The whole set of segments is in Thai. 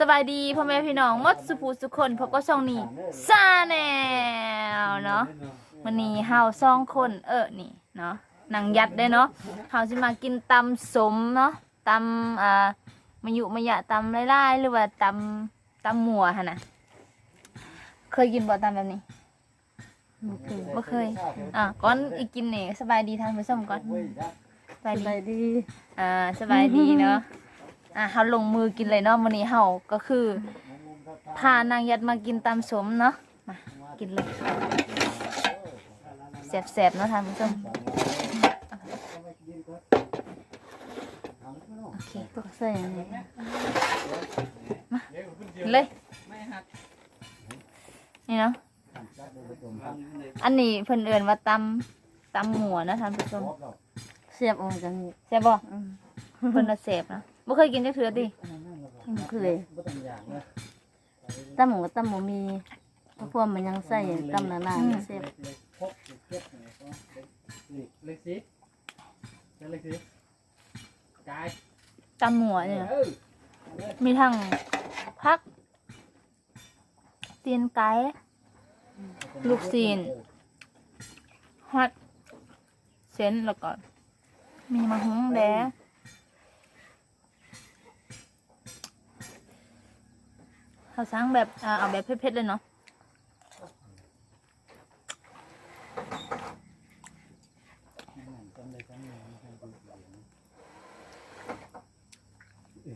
สบายดีพ่อแม่พี่น้องหมดสุภูสุคนพบก็ช่องนี้ซาแนวเนาะวันนี้เฮาสองคนเออนี่เนาะหนังยัดได้เนาะเฮาสิมากินตำสมเนาะตำอ่ามายุมายะตำไล่ๆหรือว่าตำตำหมัวฮะนะเคยกินบ่ตำแบบนี้บ่เคยอะก่อนอีกกินนี่สบายดีทานผู้ชมก่อนสบายสดีบายดีอ่าสบายดีเนาะ อ่าเฮาลงมือกินเลยเนาะมื้อนี้เฮาก็คือพานางยัดมากินตามสมเนาะมากินเลยแซ่บๆเนาะท่านผู้ชมโอเคตกใส่อันนี้กินเลยนี่เนาะอันนี้เพิ่นเอิ้นว่าตำตำหมัวนะท่านผู้ชมเสียบออกจากนี้แซ่บบ่อืมเพิ่นว่าแซ่บนะ บ่เคยกินจักเทื่อติบ่เคยตั้มหมูกับตั้มหมูมีพวกมันยังใส่ตั้มหนาๆเสียบเล็กสิเล็กสิกายตำหมัวเนี่ยเออมีทั้งพักตีนไก่ลูกซีนฮอตเส้นแล้วก็มีมะฮุ้งแดง เขาสั่งแบบอ่าเอาแบบเผ็ดๆเลยเนาะ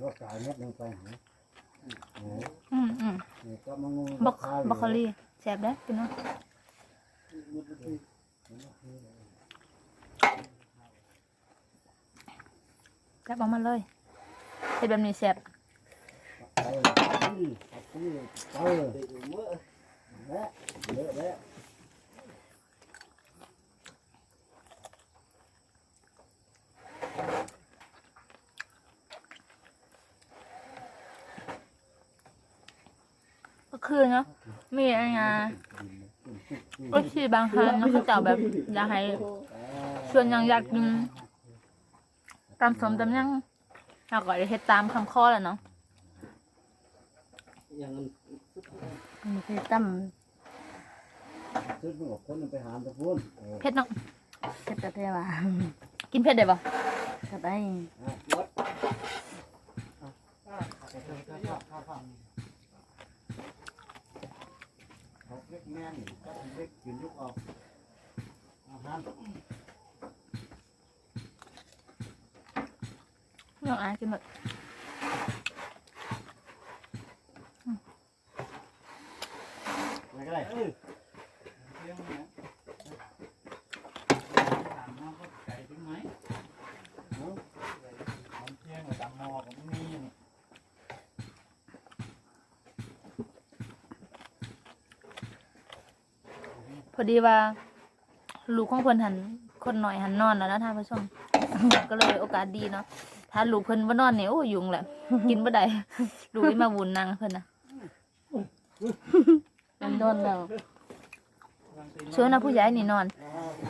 ก็กายเม็ดลงไปหาโอ้อืมอืมนี่ก็มางงบักบักคอรี่แซ่บได้อกินเนาะแซ่บเออกมาเลยเฮ็ดแบบนี้แซ่บ ก็คือเนาะมีอะไรงาก็คือบางครั้งเนะเขาเจ้าแบบอยากให้ชวนยังอยากกินตามสมตามยังเราก็ได้เฮ็ดตามคำข้อแหละเนาะ ยังมันคือตั้มชุดมันกับคนมันไปหามตะพูนเออเผ็ดเนาะเผ็ดกระเทียมกินเผ็ดได้ปะก็ได้วัดเขาเล็กแม่นก็เล็กกินยุกเอาอาหารน้องอายกินหมด อะไรก็ได้ เออเที่ยงนะถามน้องก็ไก่ถึงไหมเนาะมันเที่ยงกับตำนอกับมีนี่ พ อดีว่าลูกของเพิ่นหันคนหน่อยหันนอนแล้วนะท่านผู้ชม ก็เลยโอกาสดีเนาะถ้าลูกเพิ่นบ่นอนเนี่ยโอ้ยุงแหละ กินบ่ได้ลูกที่มาวุ่นนางเพิ่นน่ะมันโดนแล้วชวนนะผู้ใหญ่นี่นอน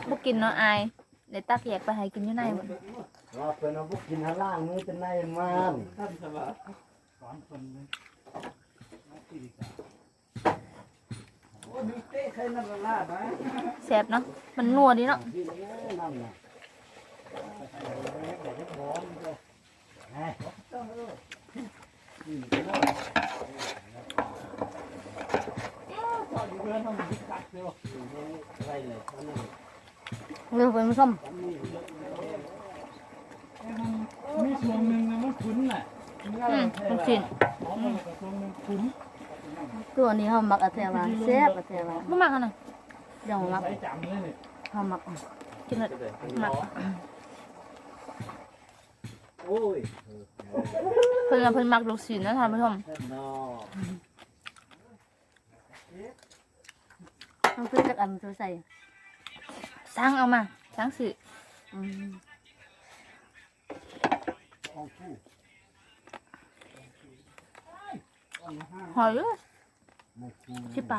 บ่กินเนาะอายได้ตักแยกไปให้กินอยู่ในหมดว่าเป็นเอาพวกกินหาล่างมือเป็นในมันท่านสวัสดิ์สอนคนเลย แซ่บเนาะ มันนัวดีเนาะพี่เอ้ยนั่นน่ะเฮ้ยพออยู่เพื่อนทำดิกัดเดียวอะไรเลยอันนี้เลือกเป็นส้มมีช่วงหนึ่งนะมันคุ้นแหละอืมลูกชิ้นอ๋อมันก็ช่วงหนึ่งคุ้น ตัวนี้เขามักกระเทียมเสียบกระเทียมบ่มักอันน่ะย่องมักใช้จำเลยเนี่ยเขามักกินเลยมักโอ้ยเพิ่นว่าเพิ่นมักลูกชิ้นนะท่านผู้ชมแค่นอต้องซื้อจากอันตัวใส่สั่งเอามาสั่งซื้ออืมของผู้ หอยเลยไม่คูสิไป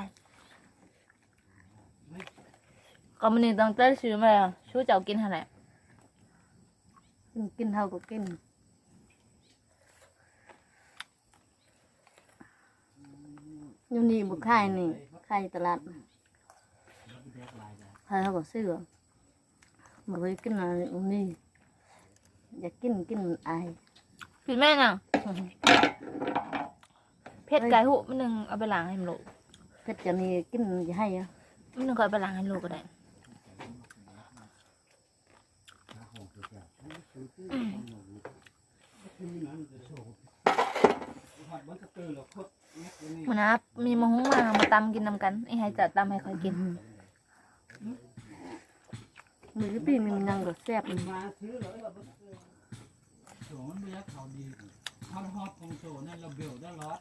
ก็มันนี่ตั้งแต่ซื้อมาแล้วชูเจ้ากินหั่นแหละกินเท่าก็กินอยู่นี่บุกขายนี่ขายตลาดใครเขาก็ซื้อบ่เคยกินอะไรอยู่นี่อยากกินกินมันอายผิดแม่น่ะ เพชรไก่หูมันหนึ่งเอาไปล้างให้มันลูกเพชรจะนี่กินจะให้อะมันหนึ่งก็เอาไปล้างให้ลูกก็ได้ผัดมันจะตื่นแล้วคดแม็กนี่มันนะมีมะฮุ้งมามาตำกินนำกันไอ้ให้จะตำให้ค่อยกินมือพี่มีมันยังก็แซ่บมาซื้อเลยว่าโฉมันเรียกเขาดีทำฮอตของโฉนั่นเราเบลได้รอด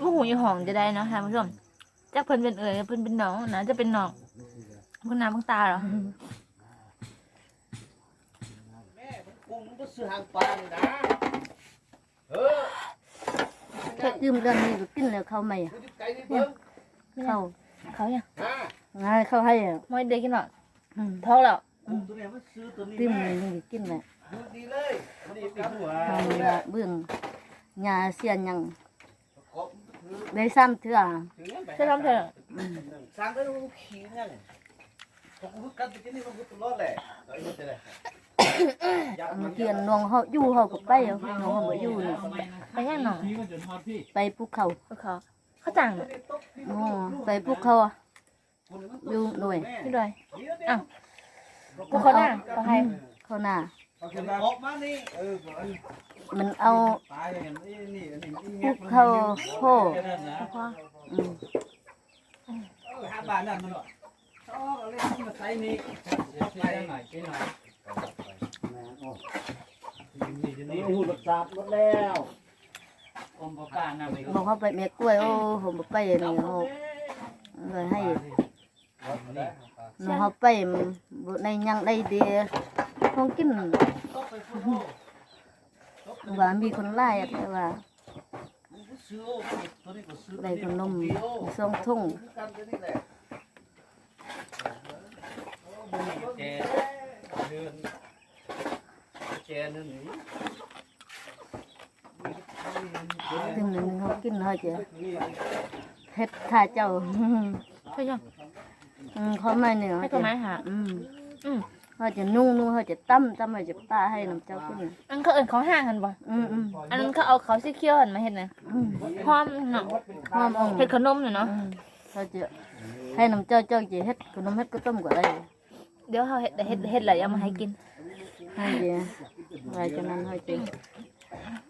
ลูกหูยหอมจะได้เนาะท่านผู้ชมจากเพิ่นเป็นเอ๋ยเพิ่นเป็นน้องนะจะเป็นน้องเพิ่นน้ำเพิ่งตาเหรอแม่มันกุ้งมันก็ซื้อหางปลานี่นะเออแค่ยืมเดือนนี้ก็กินแล้วเข้าไม่อะมันอยู่ไกลนี่เบิ่งเข้าเขาเนี่ยฮะง่ายเข้าให้อะไม่ได้กินหรอกอืมท้องแล้วกุ้งตัวเนี้ยมันซื้อตัวนี้ติ้มแม่เลยยังกินเลยดูดีเลยมันดีติดหัวทำละเบื้องหญ้าเสียนยังกบถือ ได้ซ้ำเถื่อถือเงินไปจะทำเถอะสร้างได้ลูกขี้นั่นผมก็กันติดนี่มันก็ตลอดแหละเอาอีกจะได้ยับเอามัมานเกียนน้องเขาอยู่เขาก็ไปเอาน้องเขาบ่อยู่นี่ไปย่างหนองพี่ก็จะทอดพี่ไปภูเขาพวกเขาเขาจังน่ะอ๋อไปภูเขาอะอยู่หน่วยพี่ด้วยอ้าวพวกเขาหน้าเขาให้เขาหน้าเอาขึ้นมาออกมานี่เออมันเอาตายอย่างนี้นี่นี่ภูเขาโพแค่นั้นนะพออืมห้าบาทนั่นมันหรอชอบเอาเล่นมาใส่นี่ไปหน่อยไปหน่อยนี่จะนี่นี่หูรสชาติหมดแล้วอมปลาหน้าไปบอกเขาไปเมียกล้วยโอ้ผมบ่ไปนี่เขาเลยให้น้องเขาไปบ่ได้หยังได้เดีย ของกินว่ามีคนไล่อะแต่ว่าซื้อตัวนี้ก็ซื้อได้ขนมสองทุ่งกันตัวนี้แหละแกเดินแกนั่นนี่ถึงหนึ่งเขากินเขาจะเฮ็ดท่าเจ้าใช่ยังอืมเขาไม่เนี่ยให้เขาตัวจะไม้หาอืมอืม เขาจะนุ่งนุ่งเขาจะตั้มตั้มเขาจะป้าให้น้ำเจ้ากินอันเขาเอิ้นเขาห่างกันบ่อืมอืมอันนั้นเขาเอาเขาสีเขียวหั่นมาเฮ็ดน่ะอืมหอมเนาะหอมอ่องเฮ็ดขนมน่ะเนาะอืมเขาจะให้น้ำเจ้าเจ้าจะเฮ็ดขนมเฮ็ดก็ต้มก็ได้เดี๋ยวเขาเฮ็ดเฮ็ดเฮ็ดแล้วเอามาให้กินให้เดี๋ยวไว้จากนั้นเขาจะ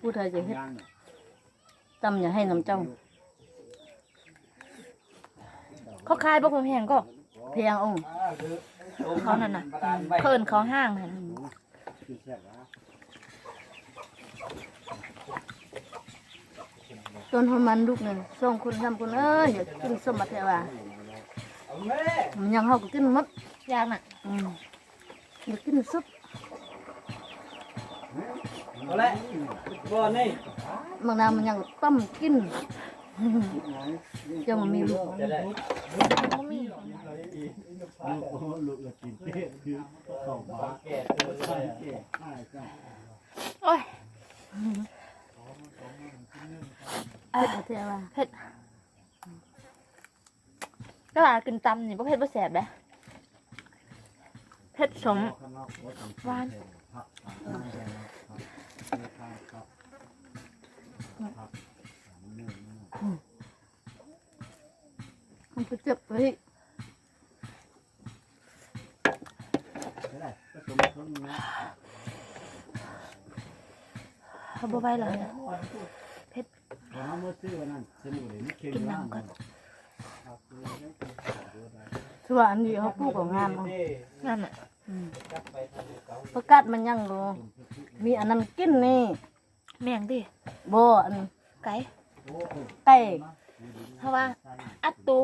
พูดเขาจะเฮ็ดตั้มอย่าให้น้ำเจ้าเขาขายบ่เพิ่นแพงก็เพียงองค์ เขานั่นน่ะเขาเอิ้นเขาห่างหั่นต้นหอมมันลูกหนึ่งสองคนสามคนเอ้ยอยากกินสมบัติว่าเอาแม่มันยังเขาก็กินหมดยากน่ะอืมอยากกินซุปเอาละบ่นี่บางนาวมันยังต้มกินเจ้ามันมี ลูกจะได้บ่มีลูกละกินเต้คือเข้ามาแก่ตัวใส่เต้ใช่ใช่โอ้ยเผ็ดเอาเท่าว่าก็ว่ากินตำนี่บ่เผ็ดบ่แซ่บเด้เผ็ดสมหวานมันไปเจ็บเฮ้ย ได้ผส มคนนะเขาบ่ไหวแล้วเอามาซื้อวันนั้นสนุกเลยนี่เค็มกินมากน้ำก่อนส่วนอันนี้เขาปลูกของงามเอานั่นน่ะอืมประกาศมันยังโลมีอันนั้นกินนี่แม่งดิโบอันไก่ไก่เพราะว่าอัดตู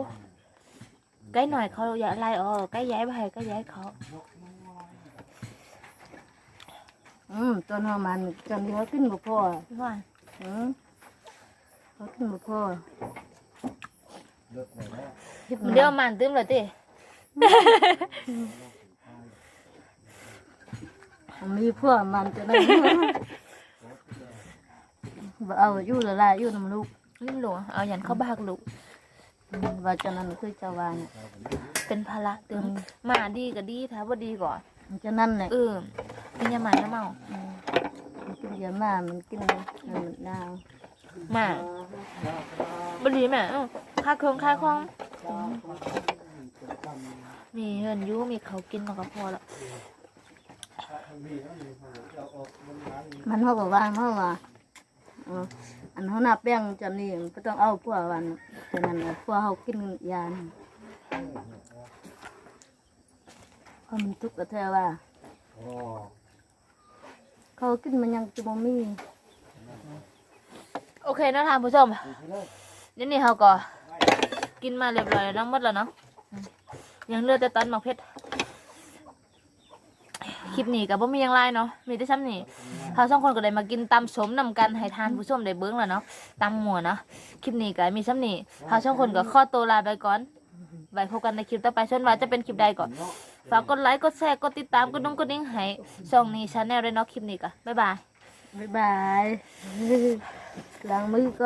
ไก่หน่อยเขาอย่าไล่ออกไก่ย้ายไปให้ไก่ย้ายเขา อืมต้นหอมมันจนที่เขากินบ่พอพี่ว่าอืมเขากินบ่พอเฮ็ดมันเดี๋ยวมันตื้มเลยติมันมีพวกมันจะได้บ่เอาอยู่ละลายอยู่น้ำลูกลืมหลวงเอายันเข้าบากลูกว่าจังนั้นคือเจ้าว่าเนี่ยเป็นภาระเตือนมาดีก็ดีถ้าบ่ดีก่อน จังนั้นแหละเออเป็นยาหมาน้ำเมาอืมมันกินยามามันกินมันนาวมาบ่ดีแม่เออค่าเครื่องค่าคองมีเงินอยู่มีเขาวกินมันก็พอแล้วมันเขาก็วางเขาว่าเอออันเขาหน้าแป้งจำนี่ไม่ต้องเอาพวกวันแต่นั้นน่ะพวกเขากินยานี่ เพราะมันทุกข์กระเทว่าเขากินมันยังจะบ่มีโอเคนะท่านผู้ชมเดี๋ยวนี้เขาก็กินมาเรียบร้อยแล้วทั้งหมดแล้วเนาะอืมยังเหลือแต่ตอนหมักเพชรคลิปนี้กับบ่มีหยังไรเนาะมีแต่ซ้ำนี่เขาสองคนก็ได้มากินตำสมนำกันให้ทานผู้ชมได้เบิ้งแล้วเนาะตำหมัวเนาะคลิปนี้ก็มีซ้ำนี่เขาสองคนก็ขอตัวลาไปก่อนไว้พบกันในคลิปต่อไปส่วนว่าจะเป็นคลิปใดก่อน ฝากกดไลค์กดแชร์กดติดตามกดนุ่งกดนิ้งให้ช่องนี้ชาแนลเลยเนาะคลิปนี้ก็บ๊ายบาย บ๊ายบายล้างมือก่อน